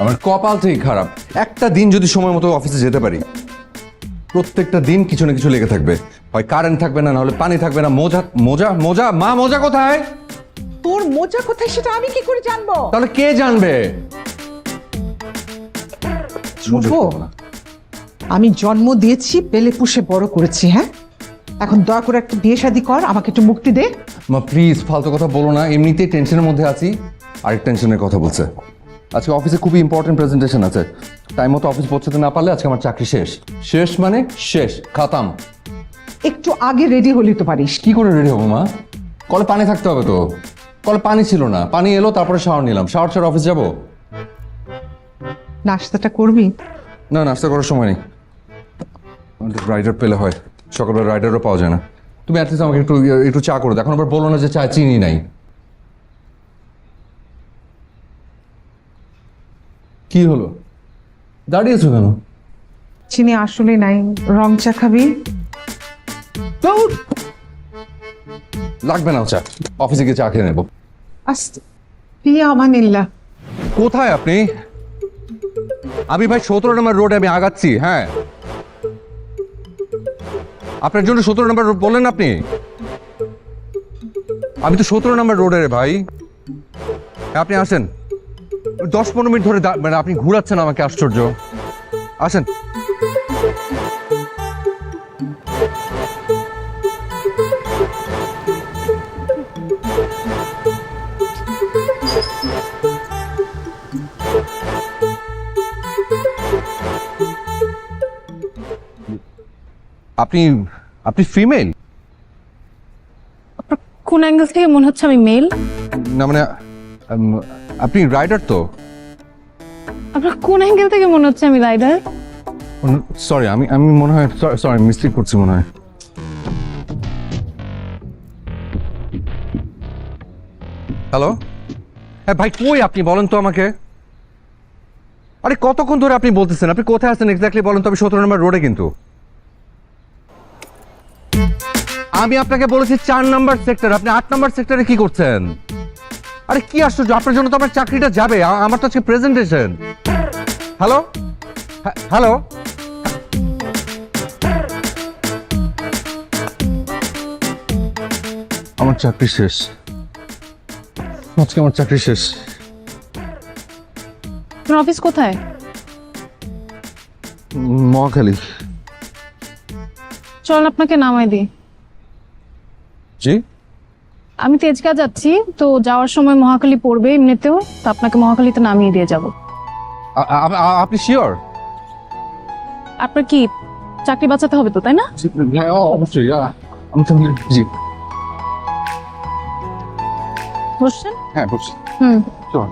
আমার কপাল থেকে খারাপ। একটা দিন যদি সময় মতো অফিসে যেতে পারি প্রত্যেকটা দিন কিছু না কিছু লেগে থাকবে। হয় কারেন্ট থাকবে না নাহলে পানি থাকবে না মোজা মোজা মোজা মা মোজা কোথায়? তোর মোজা কোথায় সেটা আমি কি করে জানব? তাহলে কে জানবে? আমি জন্ম দিয়েছি পেলে পুষে বড় করেছি হ্যাঁ? এখন দয়া করে একটা বিয়ে শাদি কর আমাকে একটু মুক্তি দে। মা প্লিজ ফালতু কথা বলো না এমনিতেই টেনশনের মধ্যে আছি। আরেক টেনশনের কথা বলছে। আজকে অফিসে খুবই ইম্পর্টেন্ট প্রেজেন্টেশন আছে। টাইম মতো অফিস পৌঁছতে না পারলে আজকে আমার চাকরি শেষ। শেষ মানে শেষ খাতাম। একটু আগে রেডি হলি তো পারিস। কি করে রেডি হব মা? কলে পানি থাকতে হবে তো। কলে পানি ছিল না। পানি এলো তারপরে শাওয়ার নিলাম। শাওয়ার ছাড়া অফিস যাব? নাস্তাটা করবি? না নাস্তা করার সময় নেই। রাইডার পেলে হয়। সকালবেলা রাইডারও পাওয়া যায় না। তুমি অ্যাটলিস্ট আমাকে একটু একটু চা করে দাও। এখন আবার বলো না যে চা চিনি নাই। কি হলো? দাঁড়িয়েছো কেন? চিনি আসলে নাই। রং চা খাবি। লাগবে না চা। অফিসে গিয়ে চা খেয়ে নেব। আস্তে। আমানিল্লা কোথায় আপনি? আমি ভাই সতেরো নম্বর রোডে আমি আগাচ্ছি হ্যাঁ। আপনার জন্য সতেরো নম্বর রোড বললেন আপনি? আমি তো সতেরো নম্বর রোডে রে ভাই। হ্যাঁ, আপনি আসেন। দশ পনেরো মিনিট ধরে মানে আপনি ঘুরাচ্ছেন আমাকে আশ্চর্য। আসেন। আপনি আপনি ফিমেল? কোন অ্যাঙ্গেল থেকে মনে হচ্ছে আমি মেল? না মানে আপনি রাইডার তো? আপনার কোন অ্যাঙ্গেল থেকে মনে হচ্ছে আমি রাইডার? সরি আমি আমি মনে হয় সরি মিস্টেক করছি মনে হয়। হ্যালো হ্যাঁ ভাই কই আপনি? বলেন তো আমাকে। আরে কতক্ষণ ধরে আপনি বলতেছেন? আপনি কোথায় আছেন এক্স্যাক্টলি বলেন তো আমি সতেরো নম্বর রোডে কিন্তু। আমি আপনাকে বলেছি চার নম্বর সেক্টর আপনি আট নাম্বার সেক্টরে কি করছেন? আরে কি আশ্চর্য আপনার জন্য তো আমার চাকরিটা যাবে আমার তো আজকে প্রেজেন্টেশন হ্যালো হ্যালো আমার চাকরি শেষ। আজকে আমার চাকরি শেষ। আপনার অফিস কোথায়? মহাখালী। চল আপনাকে নামাই দিই। জি? আমি তেজগা যাচ্ছি তো যাওয়ার সময় মহাকালী পড়বে এমনিতেও তো আপনাকে মহাকালীতে নামিয়ে দিয়ে যাব। আপনি শিওর আপনার কি চাকরি বাঁচাতে হবে তো তাই না? হ্যাঁ অবশ্যই আমি তো জি। বসছেন? হ্যাঁ হুম। চল